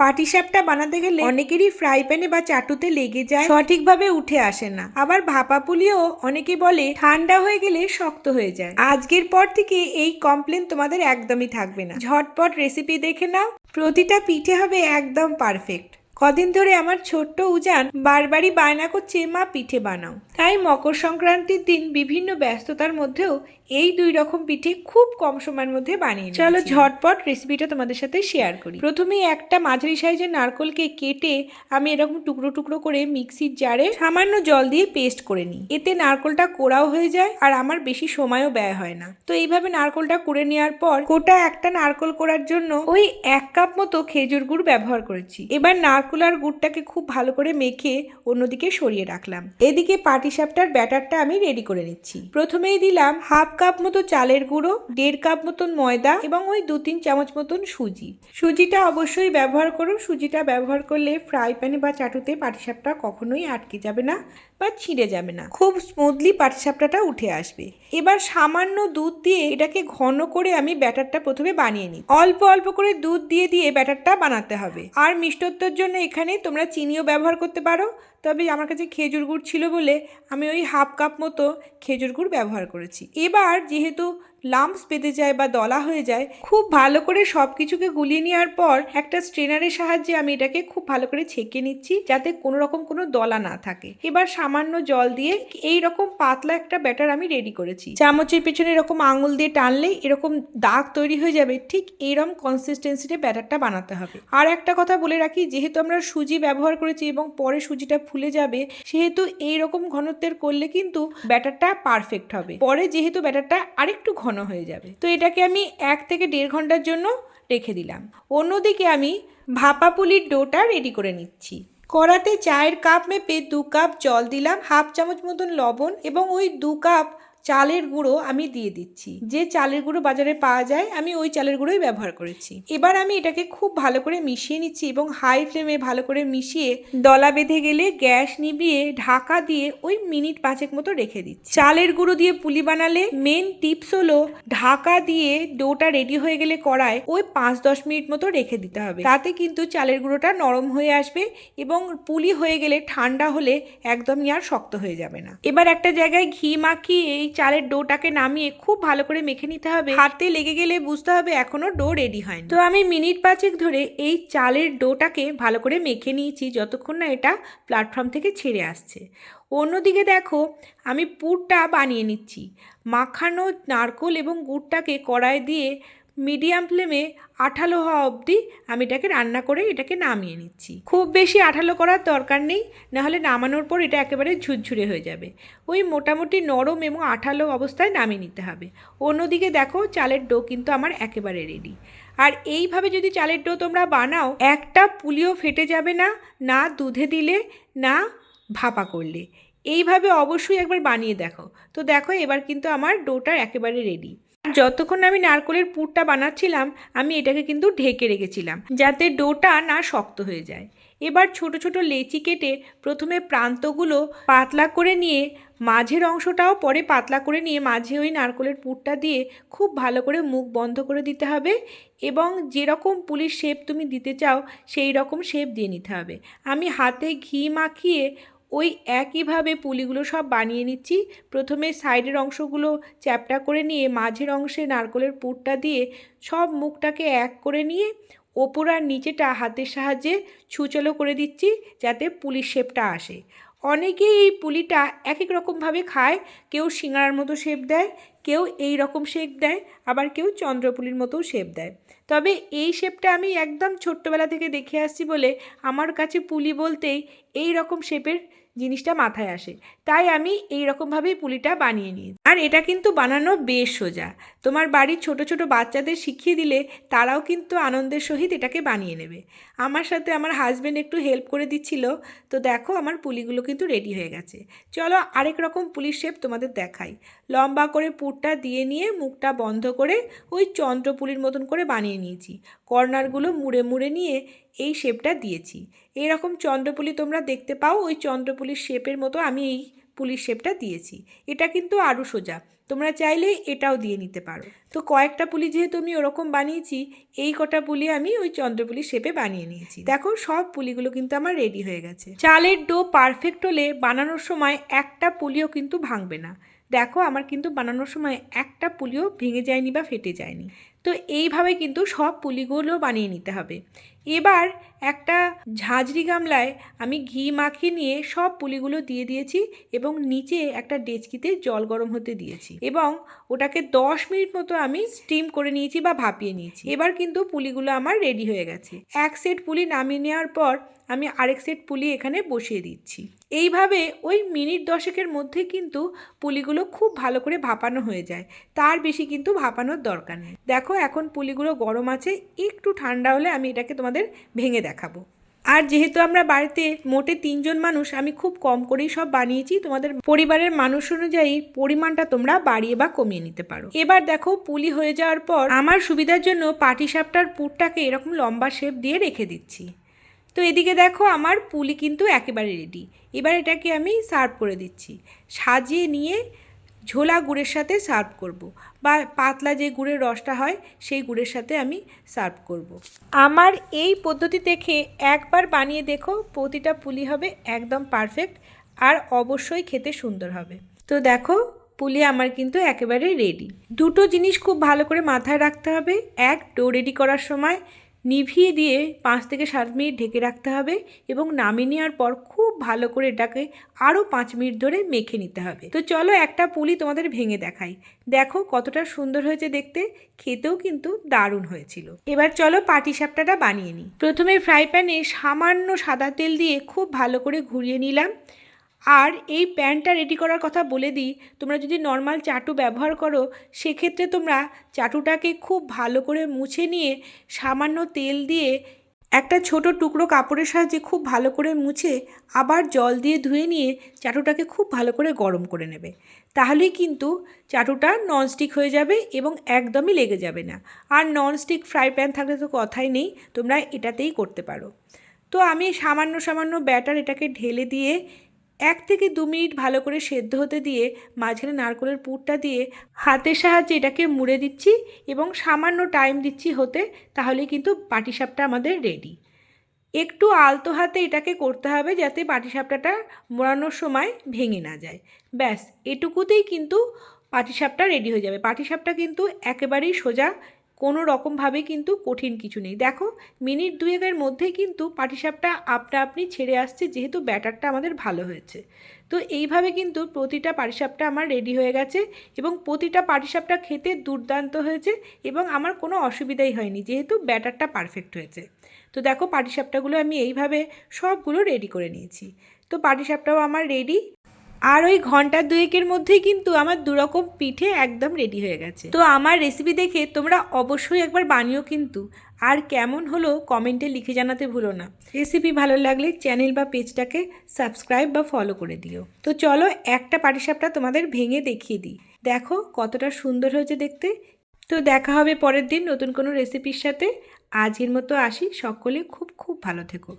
পাটিসাপটা বানাতে গেলে অনেকেরই ফ্রাই প্যানে বা চাটুতে লেগে যায়, সঠিকভাবে উঠে আসে না। আবার ভাপা পুলিও অনেকে বলে ঠান্ডা হয়ে গেলে শক্ত হয়ে যায়। আজকের পর থেকে এই কমপ্লেন তোমাদের একদমই থাকবে না। ঝটপট রেসিপি দেখে নাও। প্রতিটা পিঠে হবে একদম পারফেক্ট। কদিন ধরে আমার ছোট্ট উজান বারবারই বায়না করছে, মা, পিঠে বানাও। তাই মকর সংক্রান্তির দিন বিভিন্ন ব্যস্ততার মধ্যেও এই দুই রকম পিঠে খুব কম সময়ের মধ্যে বানিয়ে চলো ঝটপট রেসিপিটা তোমাদের সাথে শেয়ার করি। প্রথমেই একটা মাঝারি সাইজের নারকলকে কেটে আমি এরকম টুকরো টুকরো করে মিক্সির জারে সামান্য জল দিয়ে পেস্ট করে নিই। এতে নারকলটা কোড়াও হয়ে যায় আর আমার বেশি সময়ও ব্যয় হয় না। তো এইভাবে নারকলটা করে নেওয়ার পর গোটা একটা নারকল করার জন্য ওই এক কাপ মতো খেজুর গুড় ব্যবহার করেছি। এবার নারকল আর গুড়টাকে খুব ভালো করে মেখে অন্যদিকে সরিয়ে রাখলাম। এদিকে পাটিসাপটার ব্যাটারটা আমি রেডি করে নিচ্ছি। প্রথমেই দিলাম হাফ কাপ মতো চালের গুঁড়ো, দেড় কাপ মতন ময়দা এবং ওই দু তিন চামচ মতন সুজি। সুজিটা অবশ্যই ব্যবহার করো সুজিটা ব্যবহার করলে ফ্রাই প্যানে বা চাটুতে পাটিসাপটা কখনোই আটকে যাবে না বা ছিঁড়ে যাবে না। খুব স্মুথলি পাটিসাপটাটা উঠে আসবে। এবার সামান্য দুধ দিয়ে এটাকে ঘন করে আমি ব্যাটারটা প্রথমে বানিয়ে নিই। অল্প অল্প করে দুধ দিয়ে দিয়ে ব্যাটারটা বানাতে হবে। আর মিষ্টত্বর জন্য এখানে তোমরা চিনিও ব্যবহার করতে পারো। তবে আমার কাছে খেজুর গুড় ছিল বলে আমি ওই হাফ কাপ মতো খেজুর গুড় ব্যবহার করেছি। এবার যেহেতু লাম্পস পেতে যায় বা দলা হয়ে যায়, খুব ভালো করে সব কিছুকে গুলিয়ে নেওয়ার পর একটা স্ট্রেনারের সাহায্যে আমি এটাকে খুব ভালো করে ছেঁকে নিচ্ছি যাতে কোনো রকম কোনো দলা না থাকে। এবার সামান্য জল দিয়ে এই রকম পাতলা একটা ব্যাটার আমি রেডি করেছি। চামচের পেছনে এরকম আঙুল দিয়ে টানলে এরকম দাগ তৈরি হয়ে যাবে, ঠিক এইরকম কনসিস্টেন্সিতে ব্যাটারটা বানাতে হবে। আর একটা কথা বলে রাখি, যেহেতু আমরা সুজি ব্যবহার করেছি এবং পরে সুজিটা ফুলে যাবে, সেহেতু এই রকম ঘনত্বের করলে কিন্তু ব্যাটারটা পারফেক্ট হবে। পরে যেহেতু ব্যাটারটা আরেকটু ঘন হয়ে যাবে। তো এটাকে আমি এক থেকে দেড় ঘণ্টার জন্য রেখে দিলাম। অন্যদিকে আমি ভাপা পুলির ডোটা রেডি করে নিচ্ছি। কড়াতে চায়ের কাপ মেপে দু কাপ জল দিলাম হাফ চামচ মতন লবণ এবং ওই দু কাপ চালের গুঁড়ো আমি দিয়ে দিচ্ছি। যে চালের গুঁড়ো বাজারে পাওয়া যায়, আমি ওই চালের গুঁড়োই ব্যবহার করেছি। এবার আমি এটাকে খুব ভালো করে মিশিয়ে নিচ্ছি এবং হাই ফ্লেমে ভালো করে মিশিয়ে দলা বেঁধে গেলে গ্যাস নিভিয়ে ঢাকা দিয়ে ওই মিনিট পাঁচেক মতো রেখে দিচ্ছি। চালের গুঁড়ো দিয়ে পুলি বানালে মেন টিপস হলো ঢাকা দিয়ে ডোটা রেডি হয়ে গেলে কড়ায় ওই পাঁচ দশ মিনিট মতো রেখে দিতে হবে। তাতে কিন্তু চালের গুঁড়োটা নরম হয়ে আসবে এবং পুলি হয়ে গেলে ঠান্ডা হলে একদমই আর শক্ত হয়ে যাবে না। এবার একটা জায়গায় ঘি মাখিয়ে এই চালের ডোটাকে নামিয়ে খুব ভালো করে মেখে নিতে হবে। হাতে লেগে গেলে বুঝতে হবে এখনও ডো রেডি হয়নি। তো আমি মিনিট পাঁচেক ধরে এই চালের ডোটাকে ভালো করে মেখে নিয়েছি যতক্ষণ না এটা প্ল্যাটফর্ম থেকে ছেড়ে আসছে। অন্যদিকে দেখো, আমি পুরটা বানিয়ে নিচ্ছি। মাখানো নারকোল এবং গুড়টাকে কড়াই দিয়ে মিডিয়াম ফ্লেমে আঠালো হওয়া অবধি আমি এটাকে রান্না করে এটাকে নামিয়ে নিচ্ছি। খুব বেশি আঠালো করার দরকার নেই, নাহলে নামানোর পর এটা একেবারে ঝুরঝুরে হয়ে যাবে। ওই মোটামুটি নরম এবং আঠালো অবস্থায় নামিয়ে নিতে হবে। অন্যদিকে দেখো চালের ডো কিন্তু আমার একেবারে রেডি আর এইভাবে যদি চালের ডো তোমরা বানাও, একটা পুলিও ফেটে যাবে না না দুধে দিলে, না ভাপা করলে। এইভাবে অবশ্যই একবার বানিয়ে দেখো। তো দেখো এবার কিন্তু আমার ডোটা একেবারে রেডি যতক্ষণ আমি নারকলের পুরটা বানাচ্ছিলাম, আমি এটাকে কিন্তু ঢেকে রেখেছিলাম, যাতে ডোটা না শক্ত হয়ে যায়। এবার ছোট ছোট লেচি কেটে প্রথমে প্রান্তগুলো পাতলা করে নিয়ে, মাঝের অংশটাও পরে পাতলা করে নিয়ে, মাঝে ওই নারকলের পুরটা দিয়ে খুব ভালো করে মুখ বন্ধ করে দিতে হবে এবং যেরকম পুলির শেপ তুমি দিতে চাও, সেই রকম শেপ দিয়ে নিতে হবে। আমি হাতে ঘি মাখিয়ে ওই একইভাবে পুলিগুলো সব বানিয়ে নিচ্ছি। প্রথমে সাইডের অংশগুলো চ্যাপটা করে নিয়ে মাঝের অংশে নারকলের পুরটা দিয়ে সব মুখটাকে এক করে নিয়ে ওপর আর নিচেটা হাতের সাহায্যে ছুচলো করে দিচ্ছি যাতে পুলির শেপটা আসে। অনেকেই এই পুলিটা এক এক রকমভাবে খায়। কেউ সিঙ্গারার মতো শেপ দেয়, কেউ এই রকম শেপ দেয়, আবার কেউ চন্দ্রপুলির মতোও শেপ দেয়। তবে এই শেপটা আমি একদম ছোট্টবেলা থেকে দেখে আসছি বলে আমার কাছে পুলি বলতেই এই রকম শেপের জিনিসটা মাথায় আসে। তাই আমি এই রকমভাবেই পুলিটা বানিয়ে নিই আর এটা কিন্তু বানানো বেশ সোজা। তোমার বাড়ির ছোট ছোট বাচ্চাদের শিখিয়ে দিলে তারাও কিন্তু আনন্দের সহিত এটাকে বানিয়ে নেবে। আমার সাথে আমার হাজব্যান্ড একটু হেল্প করে দিচ্ছিল। তো দেখো আমার পুলিগুলো কিন্তু রেডি হয়ে গেছে। চলো আরেক রকম পুলির শেপ তোমাদের দেখাই। লম্বা করে পুরটা দিয়ে নিয়ে মুখটা বন্ধ করে ওই চন্দ্রপুলির মতন করে বানিয়ে নিয়েছি। কর্নারগুলো মুড়ে মুড়ে নিয়ে এই শেপটা দিয়েছি। এরকম চন্দ্রপুলি তোমরা দেখতে পাও, ওই চন্দ্রপুলির শেপের মতো আমি এই পুলির শেপটা দিয়েছি। এটা কিন্তু আরও সোজা। তোমরা চাইলে এটাও দিয়ে নিতে পারো। তো কয়েকটা পুলি যেহেতু আমি ওরকম বানিয়েছি, এই কটা পুলি আমি ওই চন্দ্রপুলি শেপে বানিয়ে নিয়েছি। দেখো, সব পুলিগুলো কিন্তু আমার রেডি হয়ে গেছে। চালের ডো পারফেক্ট হলে বানানোর সময় একটা পুলিও কিন্তু ভাঙবে না। দেখো আমার কিন্তু বানানোর সময় একটা পুলিও ভেঙে যায়নি বা ফেটে যায়নি। তো এইভাবে কিন্তু সব পুলিগুলো বানিয়ে নিতে হবে। এবার একটা ঝাঁঝরি গামলায় আমি ঘি মাখিয়ে নিয়ে সব পুলিগুলো দিয়ে দিয়েছি এবং নিচে একটা ডেচকিতে জল গরম হতে দিয়েছি এবং ওটাকে দশ মিনিট মতো আমি স্টিম করে নিয়েছি বা ভাপিয়ে নিয়েছি। এবার কিন্তু পুলিগুলো আমার রেডি হয়ে গেছে। এক সেট পুলি নামিয়ে নেওয়ার পর আমি আরেক সেট পুলি এখানে বসিয়ে দিচ্ছি। এইভাবে ওই মিনিট দশেকের মধ্যে কিন্তু পুলিগুলো খুব ভালো করে ভাপানো হয়ে যায়। তার বেশি কিন্তু ভাপানোর দরকার নেই। দেখো, এখন পুলিগুলো গরম আছে, একটু ঠান্ডা হলে আমি এটাকে তোমাদের ভেঙে দেখাবো। আর যেহেতু আমরা বাড়িতে মোটে তিনজন মানুষ, আমি খুব কম করেই সব বানিয়েছি, তোমাদের পরিবারের মানুষ অনুযায়ী পরিমাণটা তোমরা বাড়িয়ে বা কমিয়ে নিতে পারো। এবার দেখো, পুলি হয়ে যাওয়ার পর আমার সুবিধার জন্য পাটিসাপটার পুরটাকে এরকম লম্বা শেপ দিয়ে রেখে দিচ্ছি। তো এদিকে দেখো আমার পুলি কিন্তু একেবারে রেডি এবার এটাকে আমি সার্ভ করে দিচ্ছি সাজিয়ে নিয়ে ঝোলা গুড়ের সাথে সার্ভ করব। বা পাতলা যে গুড়ের রসটা হয় সেই গুড়ের সাথে আমি সার্ভ করব। আমার এই পদ্ধতি দেখে একবার বানিয়ে দেখো প্রতিটা পুলি হবে একদম পারফেক্ট আর অবশ্যই খেতে সুন্দর হবে তো দেখো পুলি আমার কিন্তু একেবারে রেডি দুটো জিনিস খুব ভালো করে মাথায় রাখতে হবে এক ডো রেডি করার সময় নিভিয়ে দিয়ে পাঁচ থেকে সাত মিনিট ঢেকে রাখতে হবে এবং নামিয়ে নেওয়ার পর খুব ভালো করে এটাকে আরও পাঁচ মিনিট ধরে মেখে নিতে হবে। তো চলো একটা পুলি তোমাদের ভেঙে দেখাই। দেখো কতটা সুন্দর হয়েছে দেখতে, খেতেও কিন্তু দারুণ হয়েছিল। এবার চলো পাটি সাপটাটা বানিয়ে নিই। প্রথমে ফ্রাই প্যানে সামান্য সাদা তেল দিয়ে খুব ভালো করে ঘুরিয়ে নিলাম। আর এই প্যানটা রেডি করার কথা বলে দিই, তোমরা যদি নর্মাল চাটু ব্যবহার করো, সেক্ষেত্রে তোমরা চাটুটাকে খুব ভালো করে মুছে নিয়ে সামান্য তেল দিয়ে একটা ছোট টুকরো কাপড়ের সাহায্যে খুব ভালো করে মুছে আবার জল দিয়ে ধুয়ে নিয়ে চাটুটাকে খুব ভালো করে গরম করে নেবে। তাহলেই কিন্তু চাটুটা ননস্টিক হয়ে যাবে এবং একদমই লেগে যাবে না। আর ননস্টিক ফ্রাই প্যান থাকলে তো কথাই নেই, তোমরা এটাতেই করতে পারো। তো আমি সামান্য সামান্য ব্যাটার এটাকে ঢেলে দিয়ে এক থেকে দু মিনিট ভালো করে সেদ্ধ হতে দিয়ে মাঝখানে নারকলের পুরটা দিয়ে হাতের সাহায্যে এটাকে মুড়ে দিচ্ছি এবং সামান্য টাইম দিচ্ছি হতে তাহলে কিন্তু পাটিসাপটা আমাদের রেডি একটু আলতো হাতে এটাকে করতে হবে যাতে পাটিসাপটাটা মোড়ানোর সময় ভেঙে না যায়। ব্যাস, এটুকুতেই কিন্তু পাটিসাপটা রেডি হয়ে যাবে। পাটিসাপটা কিন্তু একেবারেই সোজা কোনো রকমভাবে কিন্তু কঠিন কিছু নেই। দেখো, মিনিট দুয়েকের মধ্যেই কিন্তু পাটিসাপটা আপনা আপনি ছেড়ে আসছে, যেহেতু ব্যাটারটা আমাদের ভালো হয়েছে। তো এইভাবে কিন্তু প্রতিটা পাটিসাপটা আমার রেডি হয়ে গেছে এবং প্রতিটা পাটিসাপটা খেতে দুর্দান্ত হয়েছে এবং আমার কোনো অসুবিধাই হয়নি, যেহেতু ব্যাটারটা পারফেক্ট হয়েছে। তো দেখো, পাটিসাপটাগুলো আমি এইভাবে সবগুলো রেডি করে নিয়েছি। তো পাটিসাপটাও আমার রেডি আর ওই ঘণ্টা দুয়েকের মধ্যেই কিন্তু আমার দুরকম পিঠে একদম রেডি হয়ে গেছে। তো আমার রেসিপি দেখে তোমরা অবশ্যই একবার বানিও কিন্তু। আর কেমন হলো কমেন্টে লিখে জানাতে ভুলো না। রেসিপি ভালো লাগলে চ্যানেল বা পেজটাকে সাবস্ক্রাইব বা ফলো করে দিও। তো চলো একটা পাটিসাপটা তোমাদের ভেঙে দেখিয়ে দিই। দেখো কতটা সুন্দর হয়েছে দেখতে। তো দেখা হবে পরের দিন নতুন কোনো রেসিপির সাথে। আজকের মতো আসি। সকলে খুব খুব ভালো থেকো।